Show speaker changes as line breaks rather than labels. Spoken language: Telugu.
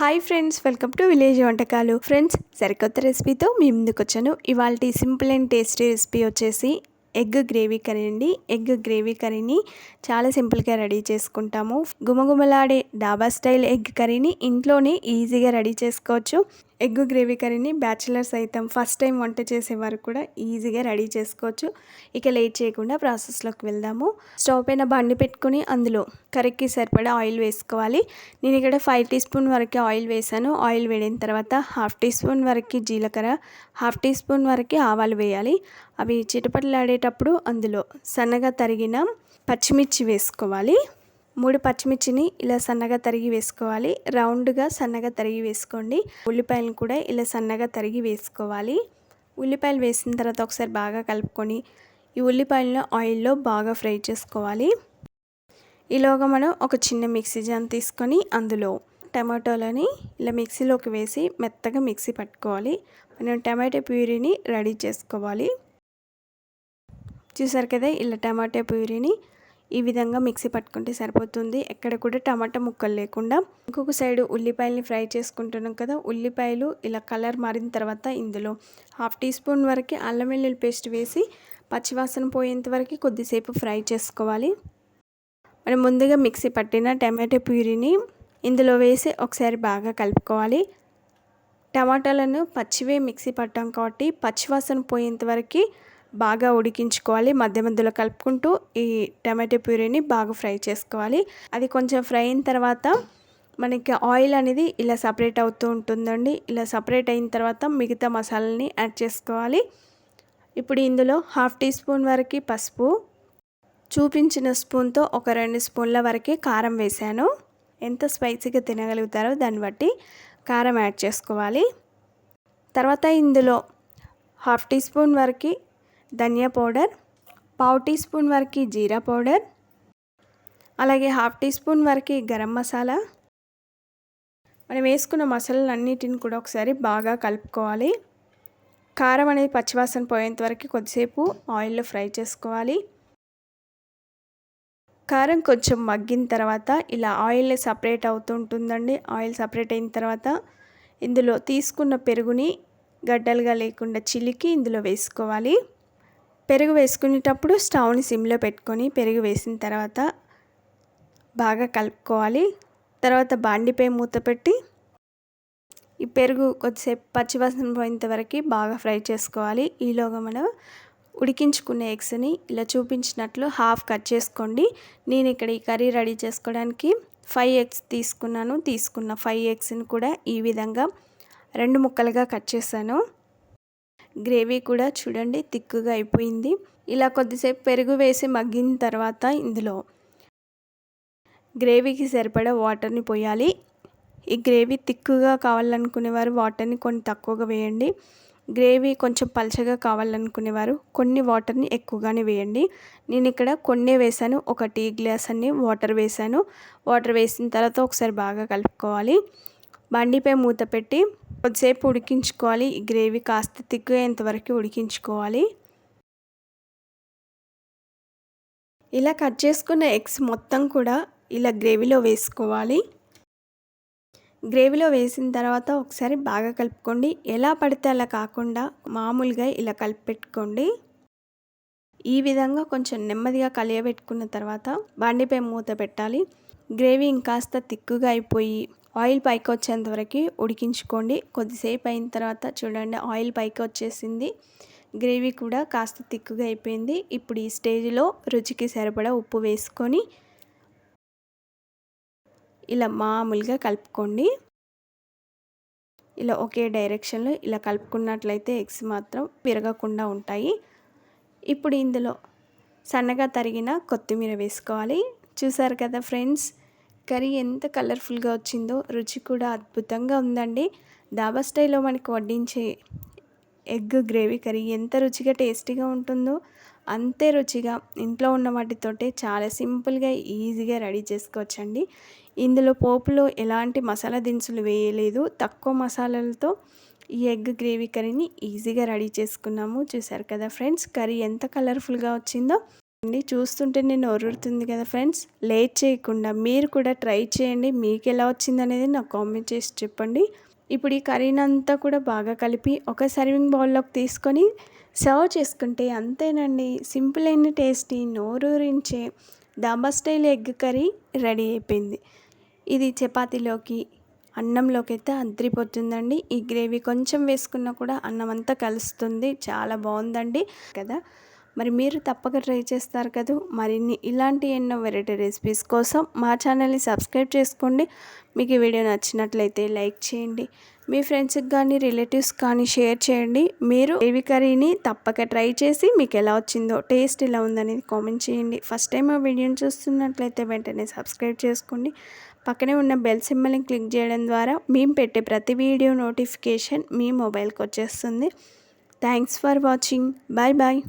Hi friends welcome to village వంటకాలు. ఫ్రెండ్స్ సరికొత్త రెసిపీతో మీ ముందుకు వచ్చాను ఇవాళ సింపుల్ అండ్ టేస్టీ రెసిపీ వచ్చేసి ఎగ్ గ్రేవీ కర్రీ అండి. ఎగ్ గ్రేవీ కర్రీని చాలా సింపుల్గా రెడీ చేసుకుంటాము. గుమగుమలాడే డాబా స్టైల్ ఎగ్ కర్రీని ఇంట్లోనే ఈజీగా రెడీ చేసుకోవచ్చు. ఎగ్ గ్రేవీ కర్రీని బ్యాచిలర్స్ అయితే ఫస్ట్ టైం వంట చేసేవారు కూడా ఈజీగా రెడీ చేసుకోవచ్చు. ఇక లేట్ చేయకుండా ప్రాసెస్లోకి వెళ్దాము. స్టవ్ పైన బండి పెట్టుకుని అందులో కర్రీకి సరిపడా ఆయిల్ వేసుకోవాలి. నేను ఇక్కడ ఫైవ్ టీ స్పూన్ వరకు ఆయిల్ వేసాను. ఆయిల్ వేడిన తర్వాత హాఫ్ టీ స్పూన్ వరకు జీలకర్ర హాఫ్ టీ స్పూన్ వరకు ఆవాలు వేయాలి. అవి చిటపటలాడేటప్పుడు అందులో సన్నగా తరిగిన పచ్చిమిర్చి వేసుకోవాలి. మూడు పచ్చిమిర్చిని ఇలా సన్నగా తరిగి వేసుకోవాలి. రౌండ్గా సన్నగా తరిగి వేసుకోండి. ఉల్లిపాయలను కూడా ఇలా సన్నగా తరిగి వేసుకోవాలి. ఉల్లిపాయలు వేసిన తర్వాత ఒకసారి బాగా కలుపుకొని ఈ ఉల్లిపాయలను ఆయిల్లో బాగా ఫ్రై చేసుకోవాలి. ఈలోగా మనం ఒక చిన్న మిక్సీ జాన్ తీసుకొని అందులో టమాటోలని ఇలా మిక్సీలోకి వేసి మెత్తగా మిక్సీ పట్టుకోవాలి. మనం టమాటో ప్యూరీని రెడీ చేసుకోవాలి. చూసారు కదా ఇలా టమాటా ప్యూరీని ఈ విధంగా మిక్సీ పట్టుకుంటే సరిపోతుంది. ఎక్కడ కూడా టమాటా ముక్కలు లేకుండా ఇంకొక సైడ్ ఉల్లిపాయలని ఫ్రై చేసుకుంటున్నాం కదా ఉల్లిపాయలు ఇలా కలర్ మారిన తర్వాత ఇందులో హాఫ్ టీ స్పూన్ వరకు అల్లం వెల్లుల్లి పేస్ట్ వేసి పచ్చివాసన పోయేంత వరకు కొద్దిసేపు ఫ్రై చేసుకోవాలి. మనం ముందుగా మిక్సీ పట్టిన టమాటో ప్యూరీని ఇందులో వేసి ఒకసారి బాగా కలుపుకోవాలి. టమాటాలను పచ్చివే మిక్సీ పట్టాం కాబట్టి పచ్చివాసన పోయేంత వరకు బాగా ఉడికించుకోవాలి. మధ్య మధ్యలో కలుపుకుంటూ ఈ టమాటో ప్యూరీని బాగా ఫ్రై చేసుకోవాలి. అది కొంచెం ఫ్రై అయిన తర్వాత మనకి ఆయిల్ అనేది ఇలా సపరేట్ అవుతూ ఉంటుందండి. ఇలా సపరేట్ అయిన తర్వాత మిగతా మసాలాని యాడ్ చేసుకోవాలి. ఇప్పుడు ఇందులో హాఫ్ టీ స్పూన్ వరకు పసుపు చూపించిన స్పూన్తో ఒక రెండు స్పూన్ల వరకే కారం వేసాను ఎంత స్పైసీగా తినగలుగుతారో దాన్ని బట్టి కారం యాడ్ చేసుకోవాలి. తర్వాత ఇందులో హాఫ్ టీ స్పూన్ వరకు ధనియా పౌడర్ పావు టీ స్పూన్ వరకు జీరా పౌడర్ అలాగే హాఫ్ టీ స్పూన్ వరకు గరం మసాలా. మనం వేసుకున్న మసాలాలన్నిటిని కూడా ఒకసారి బాగా కలుపుకోవాలి. కారం అనేది పచ్చివాసన పోయేంత వరకు కొద్దిసేపు ఆయిల్లో ఫ్రై చేసుకోవాలి. కారం కొంచెం మగ్గిన తర్వాత ఇలా ఆయిల్ సపరేట్ అవుతూ ఉంటుందండి. ఆయిల్ సపరేట్ అయిన తర్వాత ఇందులో తీసుకున్న పెరుగుని గడ్డలుగా లేకుండా చిలికి ఇందులో వేసుకోవాలి. పెరుగు వేసుకునేటప్పుడు స్టవ్ని సిమ్లో పెట్టుకొని పెరుగు వేసిన తర్వాత బాగా కలుపుకోవాలి. తర్వాత బాండిపై మూత పెట్టి ఈ పెరుగు కొద్దిసేపు పచ్చివాసన పోయేంత వరకు బాగా ఫ్రై చేసుకోవాలి. ఈలోగా మనం ఉడికించుకునే ఎగ్స్ని ఇలా చూపించినట్లు హాఫ్ కట్ చేసుకోండి. నేను ఇక్కడ ఈ కర్రీ రెడీ చేసుకోవడానికి ఫైవ్ ఎగ్స్ తీసుకున్నాను. తీసుకున్న ఫైవ్ ఎగ్స్ని కూడా ఈ విధంగా రెండు ముక్కలుగా కట్ చేశాను. గ్రేవీ కూడా చూడండి తిక్కుగా అయిపోయింది. ఇలా కొద్దిసేపు పెరుగు వేసి మగ్గిన తర్వాత ఇందులో గ్రేవీకి సరిపడా వాటర్ని పోయాలి. ఈ గ్రేవీ తిక్కుగా కావాలనుకునేవారు వాటర్ని కొన్ని తక్కువగా వేయండి. గ్రేవీ కొంచెం పలచగా కావాలనుకునేవారు కొన్ని వాటర్ని ఎక్కువగానే వేయండి. నేను ఇక్కడ కొన్ని వేసాను ఒక టీ గ్లాస్ అన్ని వాటర్ వేసాను వాటర్ వేసిన తర్వాత ఒకసారి బాగా కలుపుకోవాలి. బండిపై మూత పెట్టి కొద్దిసేపు ఉడికించుకోవాలి. ఈ గ్రేవీ కాస్త తిక్కుయేంతవరకు ఉడికించుకోవాలి. ఇలా కట్ చేసుకున్న ఎగ్స్ మొత్తం కూడా ఇలా గ్రేవీలో వేసుకోవాలి. గ్రేవీలో వేసిన తర్వాత ఒకసారి బాగా కలుపుకోండి. ఎలా పడితే అలా కాకుండా మామూలుగా ఇలా కలిపి పెట్టుకోండి ఈ విధంగా కొంచెం నెమ్మదిగా కలియబెట్టుకున్న తర్వాత బండిపై మూత పెట్టాలి. గ్రేవీ ఇంకాస్త తిక్కుగా అయిపోయి ఆయిల్ పైకి వచ్చేంత వరకు ఉడికించుకోండి. కొద్దిసేపు అయిన తర్వాత చూడండి ఆయిల్ పైకి వచ్చేసింది. గ్రేవీ కూడా కాస్త తిక్కుగా అయిపోయింది. ఇప్పుడు ఈ స్టేజ్లో రుచికి సరిపడా ఉప్పు వేసుకొని ఇలా మామూలుగా కలుపుకోండి. ఇలా ఒకే డైరెక్షన్లో ఇలా కలుపుకున్నట్లయితే ఎగ్స్ మాత్రం విరగకుండా ఉంటాయి. ఇప్పుడు ఇందులో సన్నగా తరిగిన కొత్తిమీర వేసుకోవాలి. చూసారు కదా ఫ్రెండ్స్? కర్రీ ఎంత కలర్ఫుల్గా వచ్చిందో రుచి కూడా అద్భుతంగా ఉందండి. దాబా స్టైల్లో మనకు వడ్డించే ఎగ్ గ్రేవీ కర్రీ ఎంత రుచిగా టేస్టీగా ఉంటుందో అంతే రుచిగా ఇంట్లో ఉన్న వాటితోటే చాలా సింపుల్గా ఈజీగా రెడీ చేసుకోవచ్చండి. ఇందులో పోపులో ఎలాంటి మసాలా దినుసులు వేయలేదు. తక్కువ మసాలాలతో ఈ ఎగ్ గ్రేవీ కర్రీని ఈజీగా రెడీ చేసుకున్నాము. చూసారు కదా ఫ్రెండ్స్ కర్రీ ఎంత కలర్ఫుల్గా వచ్చిందో. అండి. చూస్తుంటే నేను ఒరుడుతుంది కదా ఫ్రెండ్స్. లేట్ చేయకుండా మీరు కూడా ట్రై చేయండి. మీకు ఎలా వచ్చింది అనేది నాకు కామెంట్ చేసి చెప్పండి. ఇప్పుడు ఈ కర్రీని అంతా కూడా బాగా కలిపి ఒక సర్వింగ్ బౌల్లోకి తీసుకొని సర్వ్ చేసుకుంటే అంతేనండి. సింపుల్ అయిన tasty నోరూరించే dhaba style egg curry ready అయిపోయింది. ఇది చపాతీలోకి అన్నంలోకి అయితే అద్రిపోతుందండి ఈ గ్రేవీ కొంచెం వేసుకున్నా కూడా అన్నం అంతా కలుస్తుంది. చాలా బాగుందండి కదా. మరి మీరు తప్పక ట్రై చేస్తారు కదా. మరిన్ని ఇలాంటి ఎన్నో వెరైటీ రెసిపీస్ కోసం మా ఛానల్ని సబ్స్క్రైబ్ చేసుకోండి. మీకు ఈ వీడియో నచ్చినట్లయితే లైక్ చేయండి. మీ ఫ్రెండ్స్కి కానీ రిలేటివ్స్ కానీ షేర్ చేయండి. మీరు ఏవి కర్రీని తప్పక ట్రై చేసి మీకు ఎలా వచ్చిందో టేస్ట్ ఎలా ఉందనేది కామెంట్ చేయండి. ఫస్ట్ టైం ఆ వీడియోని చూస్తున్నట్లయితే వెంటనే సబ్స్క్రైబ్ చేసుకోండి. పక్కనే ఉన్న బెల్ సింబల్ని క్లిక్ చేయడం ద్వారా మేము పెట్టే ప్రతి వీడియో నోటిఫికేషన్ మీ మొబైల్కి వచ్చేస్తుంది. Thanks for watching. Bye bye.